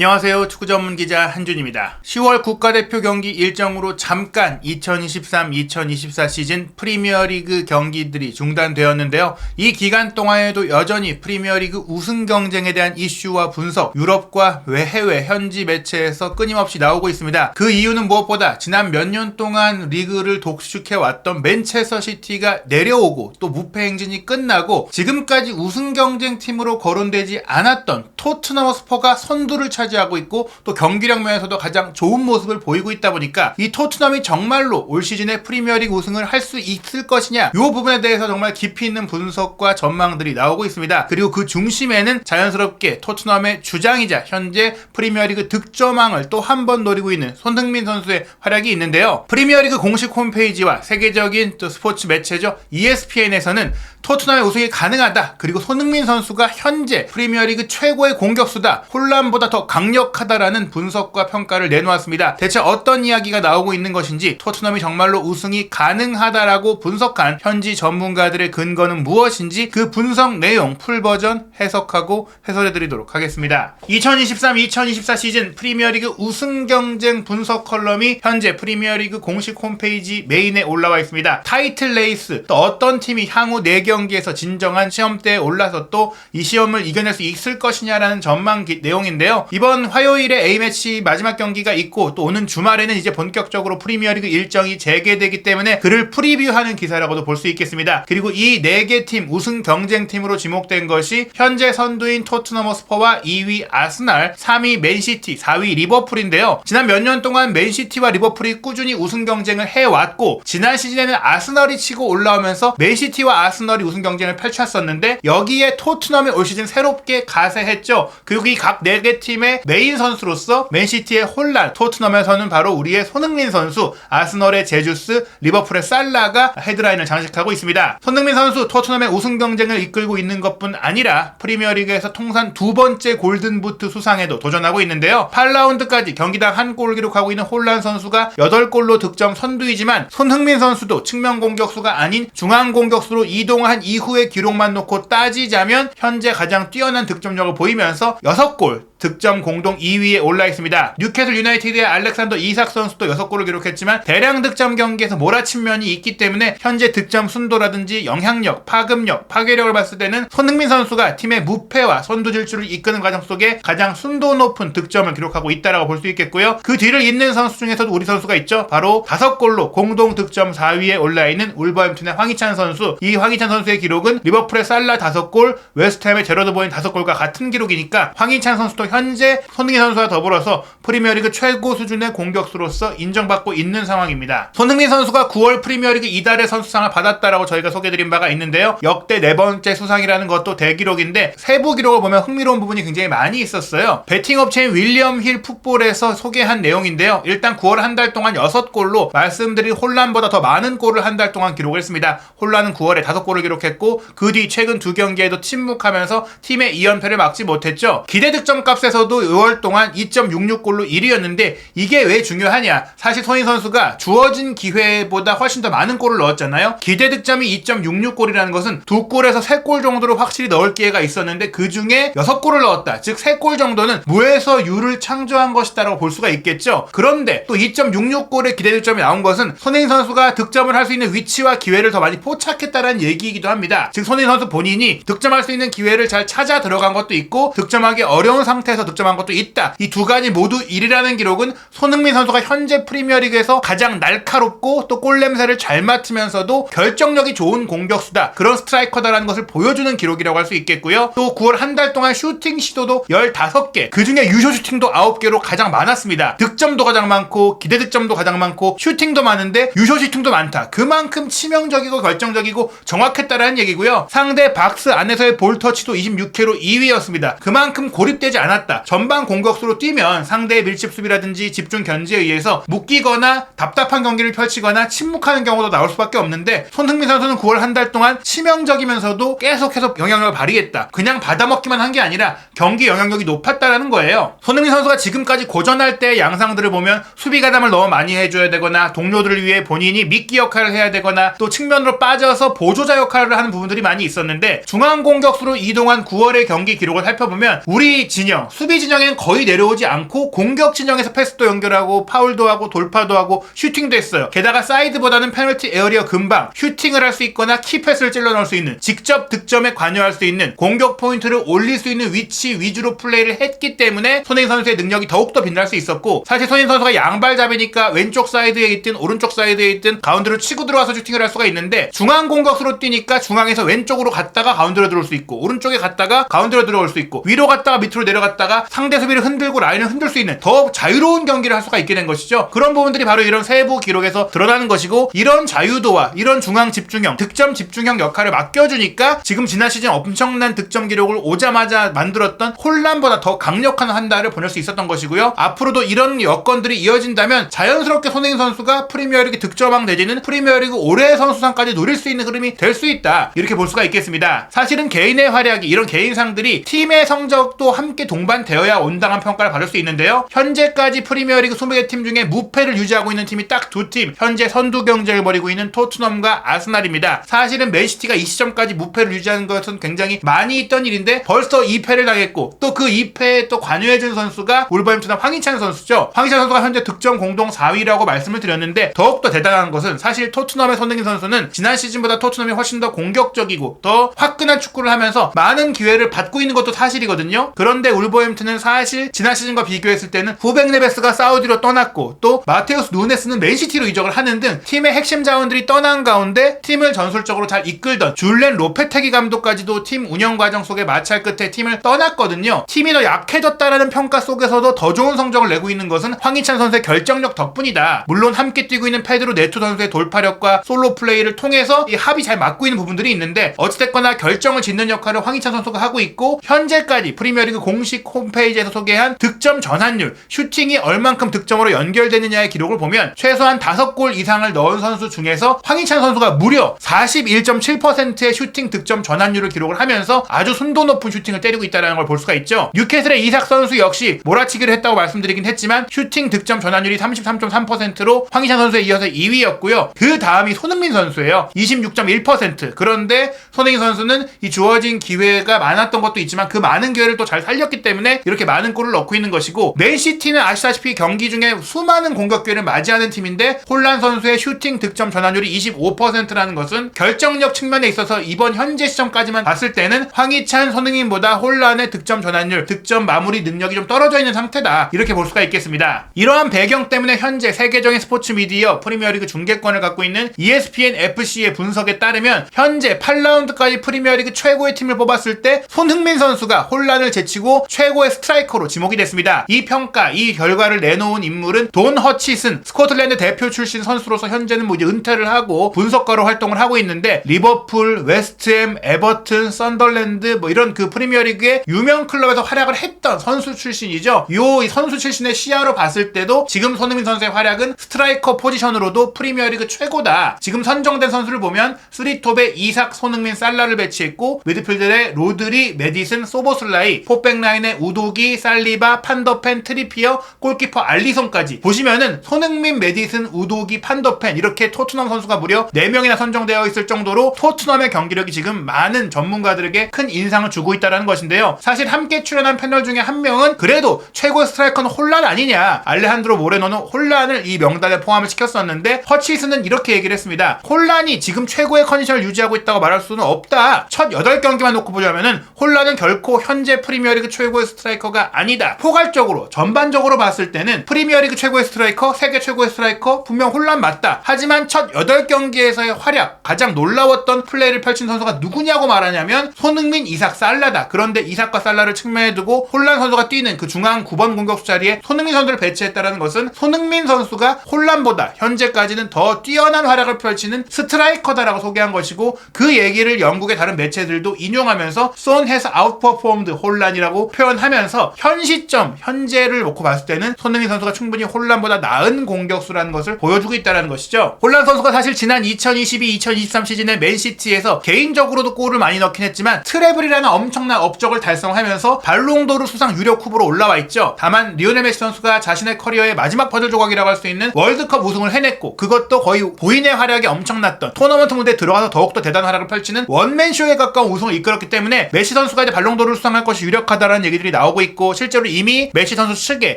안녕하세요. 축구 전문 기자 한준입니다. 10월 국가대표 경기 일정으로 잠깐 2023-2024 시즌 프리미어리그 경기들이 중단되었는데요. 이 기간 동안에도 여전히 프리미어리그 우승 경쟁에 대한 이슈와 분석, 유럽과 외해외 현지 매체에서 끊임없이 나오고 있습니다. 그 이유는 무엇보다 지난 몇 년 동안 리그를 독식해 왔던 맨체스터 시티가 내려오고 또 무패 행진이 끝나고 지금까지 우승 경쟁 팀으로 거론되지 않았던 토트넘 스퍼가 선두를 차지 하고 있고 또 경기력 면에서도 가장 좋은 모습을 보이고 있다 보니까 이 토트넘이 정말로 올 시즌에 프리미어리그 우승을 할 수 있을 것이냐 이 부분에 대해서 정말 깊이 있는 분석과 전망들이 나오고 있습니다. 그리고 그 중심에는 자연스럽게 토트넘의 주장이자 현재 프리미어리그 득점왕을 또 한 번 노리고 있는 손흥민 선수의 활약이 있는데요. 프리미어리그 공식 홈페이지와 세계적인 또 스포츠 매체죠 ESPN에서는 토트넘의 우승이 가능하다. 그리고 손흥민 선수가 현재 프리미어리그 최고의 공격수다. 혼란보다 더 강 력하다라는 분석과 평가를 내놓았습니다. 대체 어떤 이야기가 나오고 있는 것인지 토트넘이 정말로 우승이 가능하다라고 분석한 현지 전문가들의 근거는 무엇인지 그 분석 내용 풀 버전 해석하고 해설해 드리도록 하겠습니다. 2023-2024 시즌 프리미어리그 우승 경쟁 분석 컬럼이 현재 프리미어리그 공식 홈페이지 메인에 올라와 있습니다. 타이틀 레이스 또 어떤 팀이 향후 4경기에서 진정한 시험대에 올라서 또 이 시험을 이겨낼 수 있을 것이냐라는 전망 기- 내용인데요. 이번 화요일에 A매치 마지막 경기가 있고 또 오는 주말에는 이제 본격적으로 프리미어리그 일정이 재개되기 때문에 그를 프리뷰하는 기사라고도 볼 수 있겠습니다. 그리고 이 4개 팀 우승 경쟁팀으로 지목된 것이 현재 선두인 토트넘 허스퍼와 2위 아스날, 3위 맨시티, 4위 리버풀인데요. 지난 몇 년 동안 맨시티와 리버풀이 꾸준히 우승 경쟁을 해왔고 지난 시즌에는 아스널이 치고 올라오면서 맨시티와 아스널이 우승 경쟁을 펼쳤었는데 여기에 토트넘이 올 시즌 새롭게 가세했죠. 그리고 이 각 4개 팀의 메인 선수로서 맨시티의 혼란, 토트넘에서는 바로 우리의 손흥민 선수, 아스널의 제주스, 리버풀의 살라가 헤드라인을 장식하고 있습니다. 손흥민 선수 토트넘의 우승 경쟁을 이끌고 있는 것뿐 아니라 프리미어리그에서 통산 두 번째 골든부트 수상에도 도전하고 있는데요. 8라운드까지 경기당 한골 기록하고 있는 혼란 선수가 8골로 득점 선두이지만 손흥민 선수도 측면 공격수가 아닌 중앙 공격수로 이동한 이후의 기록만 놓고 따지자면 현재 가장 뛰어난 득점력을 보이면서 6골 득점 공동 2위에 올라 있습니다. 뉴캐슬 유나이티드의 알렉산더 이삭 선수도 6골을 기록했지만 대량 득점 경기에서 몰아친 면이 있기 때문에 현재 득점 순도라든지 영향력, 파급력, 파괴력을 봤을 때는 손흥민 선수가 팀의 무패와 선두 질주를 이끄는 과정 속에 가장 순도 높은 득점을 기록하고 있다라고 볼 수 있겠고요. 그 뒤를 잇는 선수 중에서도 우리 선수가 있죠. 바로 5골로 공동 득점 4위에 올라 있는 울버햄튼의 황희찬 선수. 이 황희찬 선수의 기록은 리버풀의 살라 5골, 웨스트햄의 제러드 보인 5골과 같은 기록이니까 황희찬 선수도 현재 손흥민 선수와 더불어서 프리미어리그 최고 수준의 공격수로서 인정받고 있는 상황입니다. 손흥민 선수가 9월 프리미어리그 이달의 선수상을 받았다라고 저희가 소개드린 바가 있는데요. 역대 네 번째 수상이라는 것도 대기록인데 세부 기록을 보면 흥미로운 부분이 굉장히 많이 있었어요. 베팅 업체인 윌리엄 힐 풋볼에서 소개한 내용인데요. 일단 9월 한 달 동안 6골로 말씀드린 혼란보다 더 많은 골을 한 달 동안 기록을 했습니다. 혼란은 9월에 5골을 기록했고 그 뒤 최근 두 경기에도 침묵하면서 팀의 2연패를 막지 못했죠. 기대 득점 값 에서도 5월 동안 2.66골로 1위였는데 이게 왜 중요하냐? 사실 손인 선수가 주어진 기회보다 훨씬 더 많은 골을 넣었잖아요. 기대 득점이 2.66골이라는 것은 두 골에서 세 골 정도로 확실히 넣을 기회가 있었는데 그 중에 6골을 넣었다. 즉 3골 정도는 무에서 유를 창조한 것이다라고 볼 수가 있겠죠. 그런데 또 2.66골의 기대 득점이 나온 것은 손흥민 선수가 득점을 할 수 있는 위치와 기회를 더 많이 포착했다는 얘기이기도 합니다. 즉 손흥민 선수 본인이 득점할 수 있는 기회를 잘 찾아 들어간 것도 있고 득점하기 어려운 상태 에서 득점한 것도 있다. 이 두 가지 모두 1이라는 기록은 손흥민 선수가 현재 프리미어리그에서 가장 날카롭고 또 골 냄새를 잘 맡으면서도 결정력이 좋은 공격수다. 그런 스트라이커다라는 것을 보여주는 기록이라고 할 수 있겠고요. 또 9월 한 달 동안 슈팅 시도도 15개, 그 중에 유효 슈팅도 9개로 가장 많았습니다. 득점도 가장 많고 기대 득점도 가장 많고 슈팅도 많은데 유효 슈팅도 많다. 그만큼 치명적이고 결정적이고 정확했다라는 얘기고요. 상대 박스 안에서의 볼 터치도 26회로 2위였습니다. 그만큼 고립되지 않았다. 전방 공격수로 뛰면 상대의 밀집 수비라든지 집중 견제에 의해서 묶이거나 답답한 경기를 펼치거나 침묵하는 경우도 나올 수밖에 없는데 손흥민 선수는 9월 한 달 동안 치명적이면서도 계속해서 영향력을 발휘했다. 그냥 받아먹기만 한 게 아니라 경기 영향력이 높았다라는 거예요. 손흥민 선수가 지금까지 고전할 때의 양상들을 보면 수비 가담을 너무 많이 해줘야 되거나 동료들을 위해 본인이 미끼 역할을 해야 되거나 또 측면으로 빠져서 보조자 역할을 하는 부분들이 많이 있었는데 중앙 공격수로 이동한 9월의 경기 기록을 살펴보면 우리 진영 진영, 수비 진영엔 거의 내려오지 않고 공격 진영에서 패스도 연결하고 파울도 하고 돌파도 하고 슈팅도 했어요. 게다가 사이드보다는 페널티 에어리어 금방 슈팅을 할 수 있거나 키패스를 찔러 넣을 수 있는 직접 득점에 관여할 수 있는 공격 포인트를 올릴 수 있는 위치 위주로 플레이를 했기 때문에 손흥민 선수의 능력이 더욱더 빛날 수 있었고 사실 손흥민 선수가 양발잡이니까 왼쪽 사이드에 있든 오른쪽 사이드에 있든 가운데로 치고 들어와서 슈팅을 할 수가 있는데 중앙 공격수로 뛰니까 중앙에서 왼쪽으로 갔다가 가운데로 들어올 수 있고 오른쪽에 갔다가 가운데로 들어올 수 있고 위로 갔다가 밑으로 내려갔다가 상대 수비를 흔들고 라인을 흔들 수 있는 더 자유로운 경기를 할 수가 있게 된 것이죠. 그런 부분들이 바로 이런 세부 기록에서 드러나는 것이고 이런 자유도와 이런 중앙 집중형, 득점 집중형 역할을 맡겨주니까 지금 지난 시즌 엄청난 득점 기록을 오자마자 만들었던 혼란보다 더 강력한 한 달을 보낼 수 있었던 것이고요. 앞으로도 이런 여건들이 이어진다면 자연스럽게 손흥민 선수가 프리미어리그 득점왕 내지는 프리미어리그 올해 선수상까지 노릴 수 있는 흐름이 될 수 있다. 이렇게 볼 수가 있겠습니다. 사실은 개인의 활약이 이런 개인상들이 팀의 성적도 함께 동 반되어야 온당한 평가를 받을 수 있는데요. 현재까지 프리미어리그 20개 팀 중에 무패를 유지하고 있는 팀이 딱 두 팀, 현재 선두 경쟁을 벌이고 있는 토트넘과 아스날입니다. 사실은 맨시티가 이 시점까지 무패를 유지하는 것은 굉장히 많이 있던 일인데 벌써 2패를 당했고 또 그 2패에 또 관여해준 선수가 울버햄튼의 황희찬 선수죠. 황희찬 선수가 현재 득점 공동 4위라고 말씀을 드렸는데 더욱더 대단한 것은 사실 토트넘의 손흥민 선수는 지난 시즌보다 토트넘이 훨씬 더 공격적이고 더 화끈한 축구를 하면서 많은 기회를 받고 있는 것도 사실이거든요. 그런데 울 버햄튼은 사실 지난 시즌과 비교했을 때는 후백 네베스가 사우디로 떠났고 또 마테우스 누네스는 맨시티로 이적을 하는 등 팀의 핵심 자원들이 떠난 가운데 팀을 전술적으로 잘 이끌던 줄렌 로페테기 감독까지도 팀 운영 과정 속에 마찰 끝에 팀을 떠났거든요. 팀이 더 약해졌다라는 평가 속에서도 더 좋은 성적을 내고 있는 것은 황희찬 선수의 결정력 덕분이다. 물론 함께 뛰고 있는 페드로 네투 선수의 돌파력과 솔로 플레이를 통해서 이 합이 잘 맞고 있는 부분들이 있는데 어찌됐거나 결정을 짓는 역할을 황희찬 선수가 하고 있고 현재까지 프리미어리그 공식 홈페이지에서 소개한 득점 전환율, 슈팅이 얼만큼 득점으로 연결되느냐의 기록을 보면 최소한 5골 이상을 넣은 선수 중에서 황희찬 선수가 무려 41.7%의 슈팅 득점 전환율을 기록을 하면서 아주 순도 높은 슈팅을 때리고 있다는 걸 볼 수가 있죠. 뉴캐슬의 이삭 선수 역시 몰아치기를 했다고 말씀드리긴 했지만 슈팅 득점 전환율이 33.3%로 황희찬 선수에 이어서 2위였고요. 그 다음이 손흥민 선수예요. 26.1%. 그런데 손흥민 선수는 이 주어진 기회가 많았던 것도 있지만 그 많은 기회를 또 잘 살렸기 때문에 이렇게 많은 골을 넣고 있는 것이고 맨시티는 아시다시피 경기 중에 수많은 공격 기회를 맞이하는 팀인데 홀란 선수의 슈팅 득점 전환율이 25%라는 것은 결정력 측면에 있어서 이번 현재 시점까지만 봤을 때는 황희찬, 손흥민보다 홀란의 득점 전환율, 득점 마무리 능력이 좀 떨어져 있는 상태다. 이렇게 볼 수가 있겠습니다. 이러한 배경 때문에 현재 세계적인 스포츠 미디어 프리미어리그 중계권을 갖고 있는 ESPN FC의 분석에 따르면 현재 8라운드까지 프리미어리그 최고의 팀을 뽑았을 때 손흥민 선수가 혼란을 제치고 최 고의 스트라이커로 지목이 됐습니다. 이 평가, 이 결과를 내놓은 인물은 돈 허치슨 스코틀랜드 대표 출신 선수로서 현재는 뭐 이제 은퇴를 하고 분석가로 활동을 하고 있는데 리버풀, 웨스트햄, 에버튼, 썬덜랜드 뭐 이런 그 프리미어리그의 유명 클럽에서 활약을 했던 선수 출신이죠. 요 선수 출신의 시야로 봤을 때도 지금 손흥민 선수의 활약은 스트라이커 포지션으로도 프리미어리그 최고다. 지금 선정된 선수를 보면 3톱에 이삭, 손흥민, 살라를 배치했고 미드필드에 로드리, 메디슨, 소보슬라이, 포백 라인에 우도기, 살리바, 판더펜, 트리피어, 골키퍼 알리송까지 보시면은 손흥민, 메디슨, 우도기, 판더펜 이렇게 토트넘 선수가 무려 4명이나 선정되어 있을 정도로 토트넘의 경기력이 지금 많은 전문가들에게 큰 인상을 주고 있다는 것인데요. 사실 함께 출연한 패널 중에 한 명은 그래도 최고 스트라이커는 혼란 아니냐. 알레한드로 모레노는 혼란을 이 명단에 포함을 시켰었는데 허치스는 이렇게 얘기를 했습니다. 혼란이 지금 최고의 컨디션을 유지하고 있다고 말할 수는 없다. 첫 8경기만 놓고 보자면은 혼란은 결코 현재 프리미어리그 최고 의 스트라이커가 아니다. 포괄적으로 전반적으로 봤을 때는 프리미어리그 최고의 스트라이커, 세계 최고의 스트라이커 분명 혼란 맞다. 하지만 첫 8경기에서의 활약, 가장 놀라웠던 플레이를 펼친 선수가 누구냐고 말하냐면 손흥민, 이삭, 살라다. 그런데 이삭과 살라를 측면에 두고 혼란 선수가 뛰는 그 중앙 9번 공격수 자리에 손흥민 선수를 배치했다는 것은 손흥민 선수가 혼란보다 현재까지는 더 뛰어난 활약을 펼치는 스트라이커다라고 소개한 것이고 그 얘기를 영국의 다른 매체들도 인용하면서 손 has outperformed 혼란이라고 표현하면서 현 시점 현재를 놓고 봤을 때는 손흥민 선수가 충분히 혼란보다 나은 공격수라는 것을 보여주고 있다는 것이죠. 혼란 선수가 사실 지난 2022-2023 시즌에 맨시티에서 개인적으로도 골을 많이 넣긴 했지만 트래블이라는 엄청난 업적을 달성하면서 발롱도르 수상 유력 후보로 올라와 있죠. 다만 리오넬 메시 선수가 자신의 커리어의 마지막 퍼즐 조각이라고 할 수 있는 월드컵 우승을 해냈고 그것도 거의 보인의 활약이 엄청났던 토너먼트 무대에 들어가서 더욱더 대단한 활약을 펼치는 원맨쇼에 가까운 우승을 이끌었기 때문에 메시 선수가 이제 발롱도르를 수상할 것이 유력하다라는 얘기들이 나오고 있고 실제로 이미 메시 선수 측에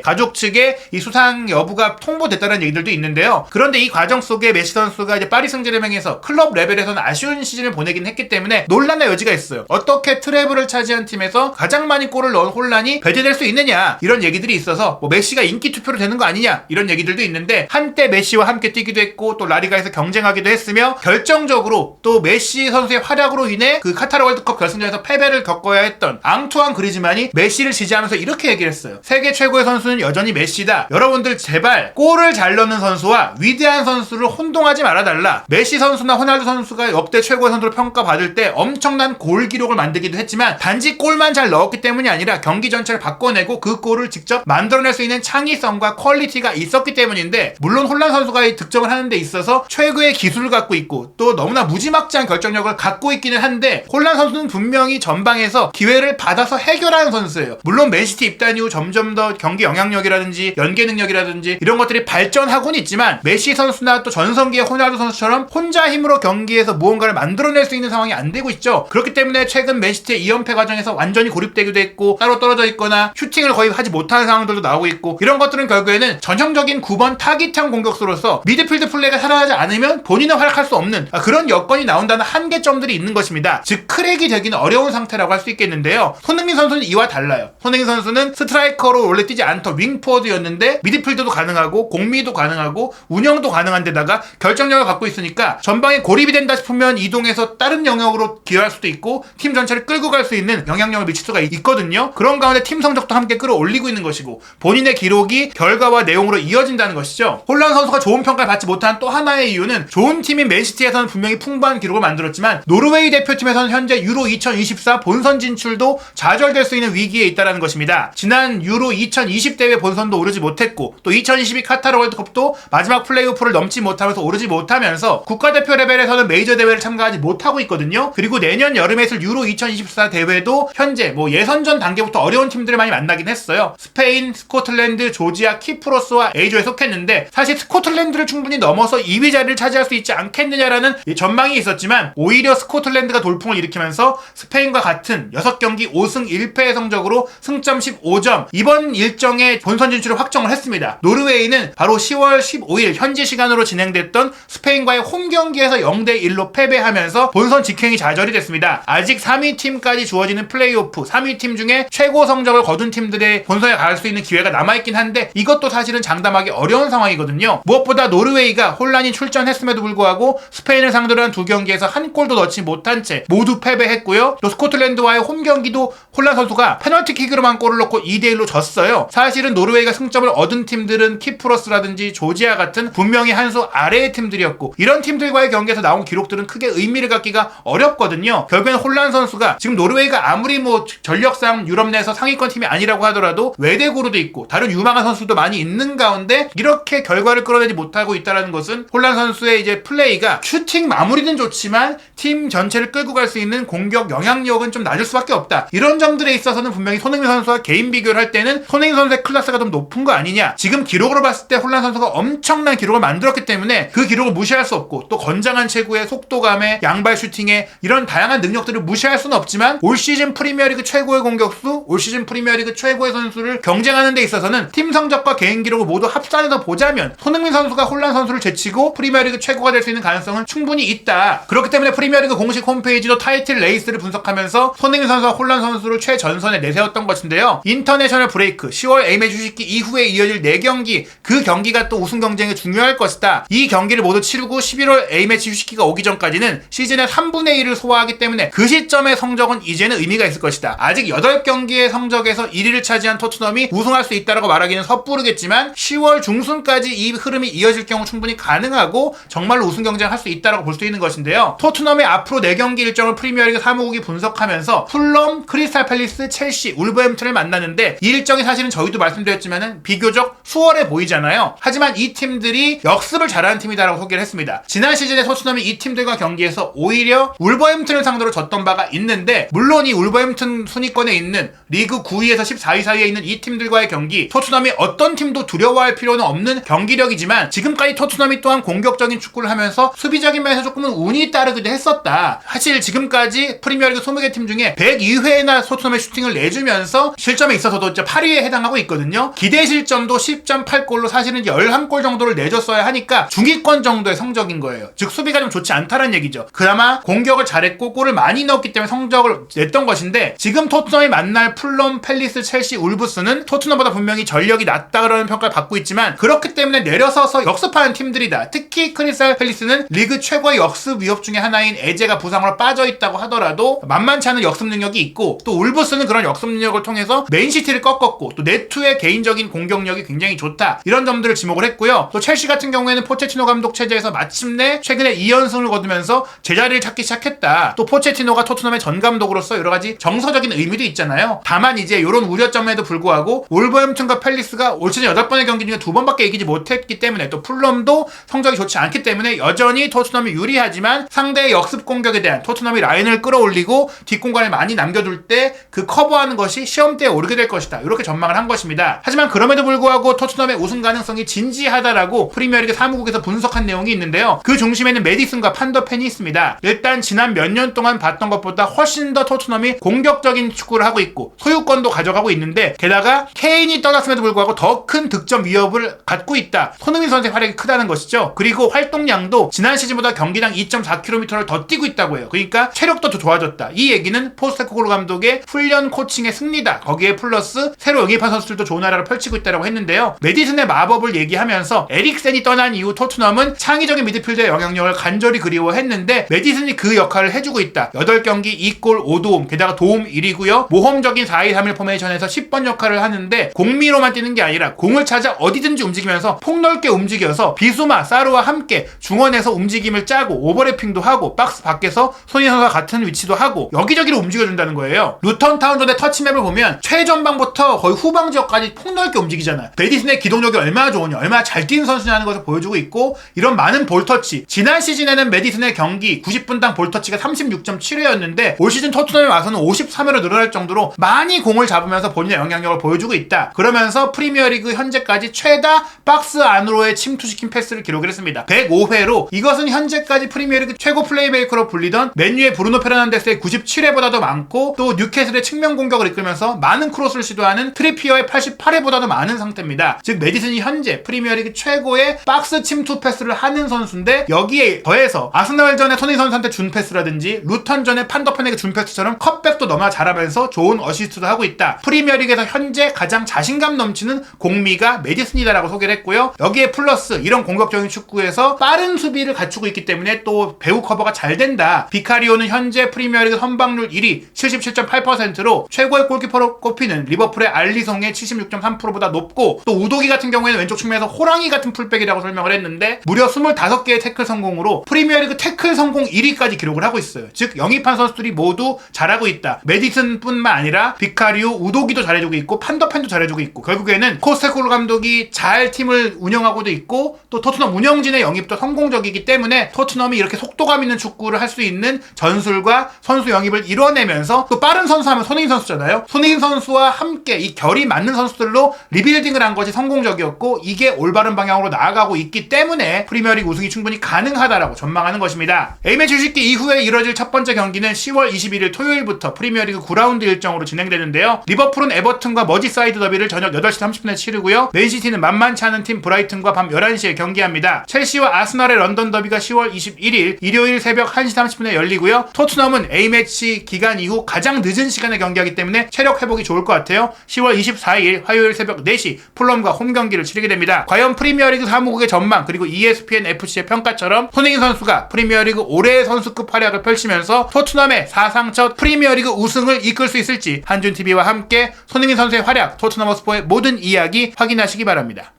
가족 측에 이 수상 여부가 통보됐다는 얘기들도 있는데요. 그런데 이 과정 속에 메시 선수가 이제 파리 승제르맹에서 클럽 레벨에서는 아쉬운 시즌을 보내긴 했기 때문에 논란의 여지가 있어요. 어떻게 트래블을 차지한 팀에서 가장 많이 골을 넣은 혼란이 배제될 수 있느냐 이런 얘기들이 있어서 뭐 메시가 인기 투표로 되는 거 아니냐 이런 얘기들도 있는데 한때 메시와 함께 뛰기도 했고 또 라리가에서 경쟁하기도 했으며 결정적으로 또 메시 선수의 활약으로 인해 그 카타르 월드컵 결승전에서 패배를 겪어야 했던 앙투안 그리즈만이 메시 를 지지하면서 이렇게 얘기를 했어요. 세계 최고의 선수는 여전히 메시다. 여러분들 제발 골을 잘 넣는 선수와 위대한 선수를 혼동하지 말아달라. 메시 선수나 호날두 선수가 역대 최고의 선수로 평가받을 때 엄청난 골 기록을 만들기도 했지만 단지 골만 잘 넣었기 때문이 아니라 경기 전체를 바꿔내고 그 골을 직접 만들어낼 수 있는 창의성과 퀄리티가 있었기 때문인데 물론 혼란 선수가 이 득점을 하는 데 있어서 최고의 기술을 갖고 있고 또 너무나 무지막지한 결정력을 갖고 있기는 한데 혼란 선수는 분명히 전방에서 기회를 받아서 해결하는 선수 예요. 물론 맨시티 입단 이후 점점 더 경기 영향력이라든지 연계 능력이라든지 이런 것들이 발전하고는 있지만 메시 선수나 또 전성기의 호날두 선수처럼 혼자 힘으로 경기에서 무언가를 만들어낼 수 있는 상황이 안 되고 있죠. 그렇기 때문에 최근 맨시티의 2연패 과정에서 완전히 고립되기도 했고 따로 떨어져 있거나 슈팅을 거의 하지 못하는 상황들도 나오고 있고 이런 것들은 결국에는 전형적인 9번 타깃형 공격수로서 미드필드 플레이가 살아나지 않으면 본인은 활약할 수 없는 그런 여건이 나온다는 한계점들이 있는 것입니다. 즉 크랙이 되기는 어려운 상태라고 할 수 있겠는데요. 손흥민 선수는 이와 달 라요. 손흥민 선수는 스트라이커로 원래 뛰지 않던 윙포워드였는데 미드필드도 가능하고 공미도 가능하고 운영도 가능한 데다가 결정력을 갖고 있으니까 전방에 고립이 된다 싶으면 이동해서 다른 영역으로 기여할 수도 있고 팀 전체를 끌고 갈 수 있는 영향력을 미칠 수가 있거든요. 그런 가운데 팀 성적도 함께 끌어올리고 있는 것이고 본인의 기록이 결과와 내용으로 이어진다는 것이죠. 홀란 선수가 좋은 평가를 받지 못한 또 하나의 이유는 좋은 팀인 맨시티에서는 분명히 풍부한 기록을 만들었지만 노르웨이 대표팀에서는 현재 유로 2024 본선 진출도 좌절될 수 있는 위기 에 있다는 것입니다. 지난 유로 2020 대회 본선도 오르지 못했고 또 2022 카타르 월드컵도 마지막 플레이오프를 넘지 못하면서 오르지 못하면서 국가대표 레벨에서는 메이저 대회를 참가하지 못하고 있거든요. 그리고 내년 여름에 있을 유로 2024 대회도 현재 뭐 예선전 단계부터 어려운 팀들을 많이 만나긴 했어요. 스페인, 스코틀랜드, 조지아, 키프로스와 A조에 속했는데 사실 스코틀랜드를 충분히 넘어서 2위 자리를 차지할 수 있지 않겠느냐라는 전망이 있었지만 오히려 스코틀랜드가 돌풍을 일으키면서 스페인과 같은 6경기 5승 1패의 성적으로 승점 15점 이번 일정의 본선 진출을 확정을 했습니다. 노르웨이는 바로 10월 15일 현지 시간으로 진행됐던 스페인과의 홈 경기에서 0대 1로 패배하면서 본선 직행이 좌절이 됐습니다. 아직 3위 팀까지 주어지는 플레이오프 3위 팀 중에 최고 성적을 거둔 팀들의 본선에 갈 수 있는 기회가 남아있긴 한데 이것도 사실은 장담하기 어려운 상황이거든요. 무엇보다 노르웨이가 혼란이 출전했음에도 불구하고 스페인을 상대로 한 두 경기에서 한 골도 넣지 못한 채 모두 패배했고요. 또 스코틀랜드와의 홈 경기도 혼란 선수가 페널티킥으로만 골을 넣고 2대1로 졌어요. 사실은 노르웨이가 승점을 얻은 팀들은 키프러스라든지 조지아 같은 분명히 한 수 아래의 팀들이었고 이런 팀들과의 경기에서 나온 기록들은 크게 의미를 갖기가 어렵거든요. 결국엔 혼란 선수가 지금 노르웨이가 아무리 뭐 전력상 유럽 내에서 상위권 팀이 아니라고 하더라도 외대고르도 있고 다른 유망한 선수도 많이 있는 가운데 이렇게 결과를 끌어내지 못하고 있다는 것은 혼란 선수의 이제 플레이가 슈팅 마무리는 좋지만 팀 전체를 끌고 갈 수 있는 공격 영향력은 좀 낮을 수밖에 없다. 이런 점들에 있어서는 분명히 손흥민 선수와 개인 비교를 할 때는 손흥민 선수의 클래스가 좀 높은 거 아니냐. 지금 기록으로 봤을 때 혼란 선수가 엄청난 기록을 만들었기 때문에 그 기록을 무시할 수 없고 또 건장한 체구의 속도감에 양발 슈팅에 이런 다양한 능력들을 무시할 수는 없지만 올 시즌 프리미어리그 최고의 공격수, 올 시즌 프리미어리그 최고의 선수를 경쟁하는 데 있어서는 팀 성적과 개인 기록을 모두 합산해서 보자면 손흥민 선수가 혼란 선수를 제치고 프리미어리그 최고가 될 수 있는 가능성은 충분히 있다. 그렇기 때문에 프리미어리그 공식 홈페이지도 타이틀 레이스를 분석하면서 손흥민 선수와 혼란 선수를 최전선에 내세웠던 것인데요. 인터내셔널 브레이크 10월 A매치 휴식기 이후에 이어질 4경기 그 경기가 또 우승 경쟁에 중요할 것이다. 이 경기를 모두 치르고 11월 A매치 휴식기가 오기 전까지는 시즌의 3분의 1을 소화하기 때문에 그 시점의 성적은 이제는 의미가 있을 것이다. 아직 8경기의 성적에서 1위를 차지한 토트넘이 우승할 수 있다라고 말하기는 섣부르겠지만 10월 중순까지 이 흐름이 이어질 경우 충분히 가능하고 정말로 우승 경쟁을 할수 있다라고 볼 수 있는 것인데요. 토트넘의 앞으로 4경기 일정을 프리미어리그 사무국이 분석하면서 풀럼, 크리스탈 팰리스, 첼시, 울버햄튼을 만나는데 이 일정이 사실은 저희도 말씀드렸지만은 비교적 수월해 보이잖아요. 하지만 이 팀들이 역습을 잘하는 팀이다라고 소개를 했습니다. 지난 시즌에 토트넘이 이 팀들과 경기에서 오히려 울버햄튼을 상대로 졌던 바가 있는데 물론 이 울버햄튼 순위권에 있는 리그 9위에서 14위 사이에 있는 이 팀들과의 경기 토트넘이 어떤 팀도 두려워할 필요는 없는 경기력이지만 지금까지 토트넘이 또한 공격적인 축구를 하면서 수비적인 면에서 조금은 운이 따르기도 했었다. 사실 지금까지 프리미어리그 20개 팀 중에 102회나 토트넘의 슈팅을 내주면서 실점에 있어서도 이제 8위에 해당하고 있거든요. 기대 실점도 10.8골로 사실은 11골 정도를 내줬어야 하니까 중위권 정도의 성적인 거예요. 즉 수비가 좀 좋지 않다는 얘기죠. 그나마 공격을 잘했고 골을 많이 넣었기 때문에 성적을 냈던 것인데 지금 토트넘이 만날 풀럼, 펠리스, 첼시, 울브스는 토트넘보다 분명히 전력이 낮다 그러는 평가를 받고 있지만 그렇기 때문에 내려서서 역습하는 팀들이다. 특히 크리스탈 펠리스는 리그 최고의 역습 위협 중에 하나인 에제가 부상으로 빠져 있다고 하더라도 만만치 않은 역습 능력이 있고 또 울브스는 그런 역습 능력을 통해서 맨시티를 꺾었고 또 네투의 개인적인 공격력이 굉장히 좋다. 이런 점들을 지목을 했고요. 또 첼시 같은 경우에는 포체티노 감독 체제에서 마침내 최근에 2연승을 거두면서 제자리를 찾기 시작했다. 또 포체티노가 토트넘의 전 감독으로서 여러 가지 정서적인 의미도 있잖아요. 다만 이제 이런 우려점에도 불구하고 올버햄튼과 펠리스가 올 시즌 8번의 경기 중에 두 번밖에 이기지 못했기 때문에 또 풀럼도 성적이 좋지 않기 때문에 여전히 토트넘이 유리하지만 상대의 역습 공격에 대한 토트넘이 라인을 끌어올리고 뒷공간을 많이 남겨둘 때 그 커버하는 것이 시험대에 오르게 될 것이다. 이렇게 전망을 한 것입니다. 하지만 그럼에도 불구하고 토트넘의 우승 가능성이 진지하다라고 프리미어리그 사무국에서 분석한 내용이 있는데요. 그 중심에는 메디슨과 판더펜이 있습니다. 일단 지난 몇 년 동안 봤던 것보다 훨씬 더 토트넘이 공격적인 축구를 하고 있고 소유권도 가져가고 있는데 게다가 케인이 떠났음에도 불구하고 더 큰 득점 위협을 갖고 있다. 손흥민 선수의 활약이 크다는 것이죠. 그리고 활동량도 지난 시즌보다 경기당 2.4km를 더 뛰고 있다고 해요. 그러니까 체력도 더 좋아졌다. 이 얘기는 포스테코글로 감독의 훈련 코 칭의 승리다. 거기에 플러스 새로 영입한 선수들도 좋은 활약을 펼치고 있다고 했는데요. 메디슨의 마법을 얘기하면서 에릭센이 떠난 이후 토트넘은 창의적인 미드필더의 영향력을 간절히 그리워했는데 메디슨이 그 역할을 해주고 있다. 8경기 2골 5도움 게다가 도움 1이고요. 모험적인 4-2-3-1 포메이션에서 10번 역할을 하는데 공미로만 뛰는 게 아니라 공을 찾아 어디든지 움직이면서 폭넓게 움직여서 비수마, 사르와 함께 중원에서 움직임을 짜고 오버래핑도 하고 박스 밖에서 선수와 같은 위치도 하고 여기저기로 움직여준다는 거예요. 루턴 타운전의 터치맵을 보면 최전방부터 거의 후방 지역까지 폭넓게 움직이잖아요. 베디슨의 기동력이 얼마나 좋으냐, 얼마나 잘 뛰는 선수냐는 것을 보여주고 있고 이런 많은 볼터치 지난 시즌에는 메디슨의 경기 90분당 볼터치가 36.7회였는데 올 시즌 토트넘에 와서는 53회로 늘어날 정도로 많이 공을 잡으면서 본인의 영향력을 보여주고 있다. 그러면서 프리미어리그 현재까지 최다 박스 안으로의 침투시킨 패스를 기록을 했습니다. 105회로 이것은 현재까지 프리미어리그 최고 플레이메이커로 불리던 맨유의 브루노 페르난데스의 97회보다도 많고 또 뉴캐슬의 측면 공 격을 이끌면서 많은 크로스를 시도하는 트리피어의 88회보다도 많은 상태입니다. 즉 메디슨이 현재 프리미어리그 최고의 박스 침투 패스를 하는 선수인데 여기에 더해서 아스날전에 손흥민 선수한테 준 패스라든지 루턴전에 판더펜에게 준 패스처럼 컵백도 너무나 잘하면서 좋은 어시스트도 하고 있다. 프리미어리그에서 현재 가장 자신감 넘치는 공미가 메디슨이다라고 소개를 했고요. 여기에 플러스 이런 공격적인 축구에서 빠른 수비를 갖추고 있기 때문에 또 배우 커버가 잘 된다. 비카리오는 현재 프리미어리그 선방률 1위 77.8%로 최고의 골키퍼로 꼽히는 리버풀의 알리송의 76.3%보다 높고 또 우도기 같은 경우에는 왼쪽 측면에서 호랑이 같은 풀백이라고 설명을 했는데 무려 25개의 태클 성공으로 프리미어리그 태클 성공 1위까지 기록을 하고 있어요. 즉 영입한 선수들이 모두 잘하고 있다. 메디슨뿐만 아니라 비카리오, 우도기도 잘해주고 있고 판더펜도 잘해주고 있고 결국에는 코스테코르 감독이 잘 팀을 운영하고도 있고 또 토트넘 운영진의 영입도 성공적이기 때문에 토트넘이 이렇게 속도감 있는 축구를 할 수 있는 전술과 선수 영입을 이뤄내면서 또 빠른 선수 하면 손흥민 선수 잖아요. 손흥민 선수와 함께 이 결이 맞는 선수들로 리빌딩을 한 것이 성공적이었고 이게 올바른 방향으로 나아가고 있기 때문에 프리미어리그 우승이 충분히 가능하다라고 전망하는 것입니다. A매치 휴식기 이후에 이뤄질 첫 번째 경기는 10월 21일 토요일부터 프리미어리그 9라운드 일정으로 진행되는데요. 리버풀은 에버튼과 머지사이드 더비를 저녁 8시 30분에 치르고요. 맨시티는 만만치 않은 팀 브라이튼과 밤 11시에 경기합니다. 첼시와 아스널의 런던 더비가 10월 21일 일요일 새벽 1시 30분에 열리고요. 토트넘은 A매치 기간 이후 가장 늦은 시간에 경기하기 때문에 체력 회복이 좋을 것 같아요. 10월 24일 화요일 새벽 4시 풀럼과 홈 경기를 치르게 됩니다. 과연 프리미어리그 사무국의 전망 그리고 ESPN FC의 평가처럼 손흥민 선수가 프리미어리그 올해의 선수급 활약을 펼치면서 토트넘의 사상 첫 프리미어리그 우승을 이끌 수 있을지 한준TV와 함께 손흥민 선수의 활약, 토트넘 허스포의 모든 이야기 확인하시기 바랍니다.